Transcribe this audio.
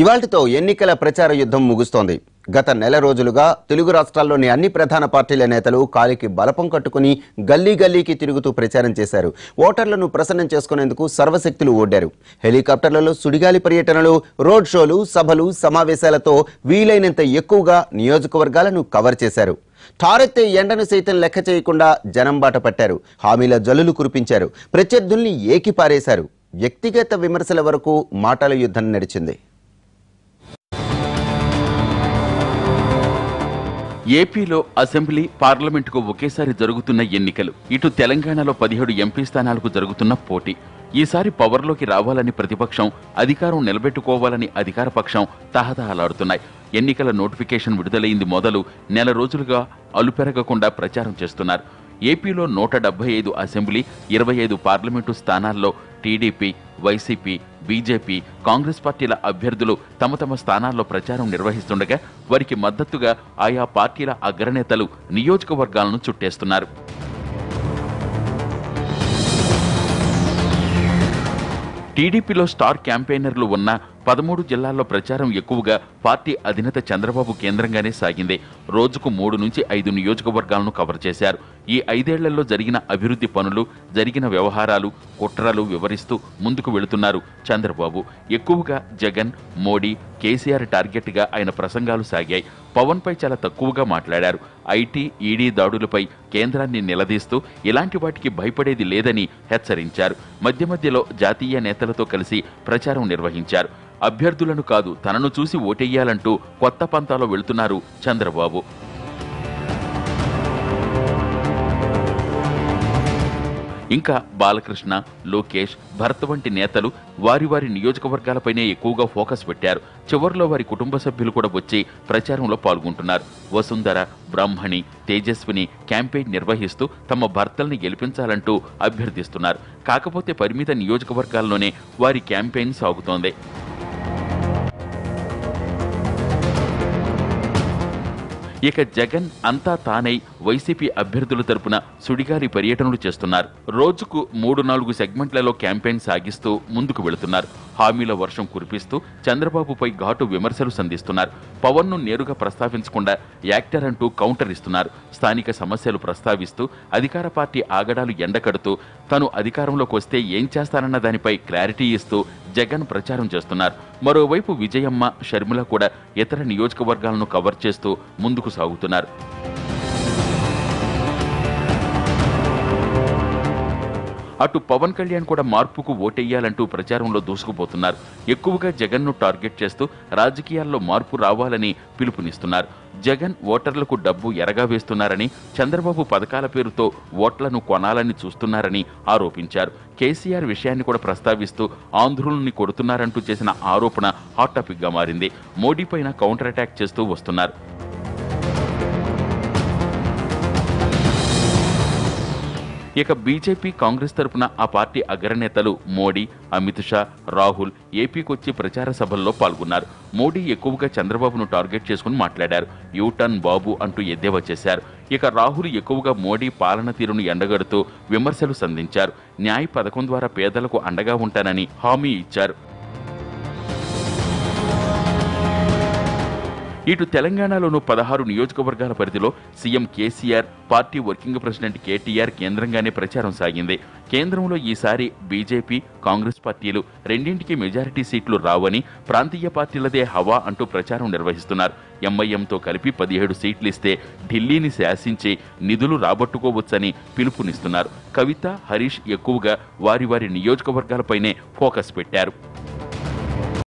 ఇవాళ్టితో ఎన్నికల ప్రచార యుద్ధం ముగుస్తోంది. గత నెల రోజులుగా తెలుగు రాష్ట్రాల్లోని అన్ని ప్రధాన పార్టీల నేతలు కాలికి బలపం కట్టుకుని గల్లీ గల్లీకి తిరుగుతూ ప్రచారం చేశారు. ఓటర్లను ప్రసన్నం చేసుకునేందుకు సర్వశక్తులు ఓడారు. హెలికాప్టర్లలో సుడిగాలి పర్యటనలు రోడ్ షోలు సభలు సమావేశాలతో వీలైనంత ఎక్కువగా నియోజకవర్గాలను కవర్ చేశారు. ఠారెత్తే ఎండను సైతం లెక్క చేయకుండా జనం బాట పట్టారు. హామీల జల్లులు కురిపించారు. ప్రత్యర్థుల్ని ఏకిపారేశారు. వ్యక్తిగత విమర్శల వరకు మాటల యుద్ధం నడిచింది. ఏపీలో అసెంబ్లీ పార్లమెంటుకు ఒకేసారి జరుగుతున్న ఎన్నికలు. ఇటు తెలంగాణలో పదిహేడు ఎంపీ స్థానాలకు జరుగుతున్న పోటీ. ఈసారి పవర్లోకి రావాలని ప్రతిపక్షం అధికారం నిలబెట్టుకోవాలని అధికార పక్షం తహతహలాడుతున్నాయి. ఎన్నికల నోటిఫికేషన్ విడుదలైంది మొదలు నెల రోజులుగా అలుపెరగకుండా ప్రచారం చేస్తున్నారు. ఏపీలో నూట డెబ్బై ఐదు అసెంబ్లీ ఇరవై ఐదు పార్లమెంటు స్థానాల్లో టీడీపీ వైసీపీ బీజేపీ కాంగ్రెస్ పార్టీల అభ్యర్థులు తమ తమ స్థానాల్లో ప్రచారం నిర్వహిస్తుండగా వారికి మద్దతుగా ఆయా పార్టీల అగ్రనేతలు నియోజకవర్గాలను చుట్టేస్తున్నారు. టీడీపీలో స్టార్ క్యాంపెయినర్లు ఉన్న పదమూడు జిల్లాల్లో ప్రచారం ఎక్కువగా పార్టీ అధినేత చంద్రబాబు కేంద్రంగానే సాగింది. రోజుకు మూడు నుంచి ఐదు నియోజకవర్గాలను కవర్ చేశారు. ఈ ఐదేళ్ళలో జరిగిన అభివృద్ధి పనులు జరిగిన వ్యవహారాలు కుట్రలు వివరిస్తూ ముందుకు వెళుతున్నారు చంద్రబాబు. ఎక్కువగా జగన్ మోడీ కేసీఆర్ టార్గెట్గా ఆయన ప్రసంగాలు సాగాయి. పవన్పై చాలా తక్కువగా మాట్లాడారు. ఐటీ ఈడీ దాడులపై కేంద్రాన్ని నిలదీస్తూ ఇలాంటి వాటికి భయపడేది లేదని హెచ్చరించారు. మధ్య మధ్యలో జాతీయ నేతలతో కలిసి ప్రచారం నిర్వహించారు. అభ్యర్థులను కాదు తనను చూసి ఓటెయ్యాలంటూ కొత్త పంతాలో వెళుతున్నారు చంద్రబాబు. ఇంకా బాలకృష్ణ లోకేష్ భరత్ వంటి నేతలు వారి వారి నియోజకవర్గాలపైనే ఎక్కువగా ఫోకస్ పెట్టారు. చివరిలో వారి కుటుంబ సభ్యులు కూడా వచ్చి ప్రచారంలో పాల్గొంటున్నారు. వసుంధర బ్రాహ్మణి తేజస్విని క్యాంపెయిన్ నిర్వహిస్తూ తమ భర్తల్ని గెలిపించాలంటూ అభ్యర్థిస్తున్నారు. కాకపోతే పరిమిత నియోజకవర్గాల్లోనే వారి క్యాంపెయిన్ సాగుతోంది. ఇక జగన్ అంతా తానై వైసీపీ అభ్యర్థుల తరపున సుడిగాలి పర్యటనలు చేస్తున్నారు. రోజుకు మూడు నాలుగు సెగ్మెంట్లలో క్యాంపెయిన్ సాగిస్తూ ముందుకు వెళుతున్నారు. హామీల వర్షం కురిపిస్తూ చంద్రబాబుపై ఘాటు విమర్శలు సంధిస్తున్నారు. పవన్ను నేరుగా ప్రస్తావించకుండా యాక్టర్ అంటూ కౌంటర్ ఇస్తున్నారు. స్థానిక సమస్యలు ప్రస్తావిస్తూ అధికార పార్టీ ఆగడాలు ఎండకడుతూ తను అధికారంలోకి వస్తే ఏం చేస్తానన్న దానిపై క్లారిటీ ఇస్తూ జగన్ ప్రచారం చేస్తున్నారు. మరోవైపు విజయమ్మ షర్మిల కూడా ఇతర నియోజకవర్గాలను కవర్ చేస్తూ ముందుకు సాగుతున్నారు. అటు పవన్ కళ్యాణ్ కూడా మార్పుకు ఓటెయ్యాలంటూ ప్రచారంలో దూసుకుపోతున్నారు. ఎక్కువగా జగన్ను టార్గెట్ చేస్తూ రాజకీయాల్లో మార్పు రావాలని పిలుపునిస్తున్నారు. జగన్ ఓటర్లకు డబ్బు ఎరగా వేస్తున్నారని చంద్రబాబు పథకాల పేరుతో ఓట్లను కొనాలని చూస్తున్నారని ఆరోపించారు. కేసీఆర్ విషయాన్ని కూడా ప్రస్తావిస్తూ ఆంధ్రుల్ని కొడుతున్నారంటూ చేసిన ఆరోపణ హాట్ టాపిక్గా మారింది. మోడీ పైన కౌంటర్ అటాక్ చేస్తూ వస్తున్నారు. ఇక బీజేపీ కాంగ్రెస్ తరపున ఆ పార్టీ అగ్రనేతలు మోడీ అమిత్ షా రాహుల్ ఏపీకొచ్చి ప్రచార సభల్లో పాల్గొన్నారు. మోడీ ఎక్కువగా చంద్రబాబును టార్గెట్ చేసుకుని మాట్లాడారు. యూటర్న్ బాబు అంటూ ఎద్దేవా చేశారు. ఇక రాహుల్ ఎక్కువగా మోడీ పాలన తీరును ఎండగడుతూ విమర్శలు సంధించారు. న్యాయ పథకం ద్వారా పేదలకు అండగా ఉంటానని హామీ ఇచ్చారు. ఇటు తెలంగాణలోనూ పదహారు నియోజకవర్గాల పరిధిలో CM KCR party working president KTR కేంద్రంగానే ప్రచారం సాగింది. కేంద్రంలో ఈసారి బీజేపీ కాంగ్రెస్ పార్టీలు రెండింటికి మెజారిటీ సీట్లు రావని ప్రాంతీయ పార్టీలదే హవా అంటూ ప్రచారం నిర్వహిస్తున్నారు. ఎంఐఎంతో కలిపి పదిహేడు సీట్లు ఇస్తే ఢిల్లీని శాసించి నిధులు రాబట్టుకోవచ్చని పిలుపునిస్తున్నారు. కవిత హరీష్ ఎక్కువగా వారి వారి నియోజకవర్గాలపైనే ఫోకస్ పెట్టారు.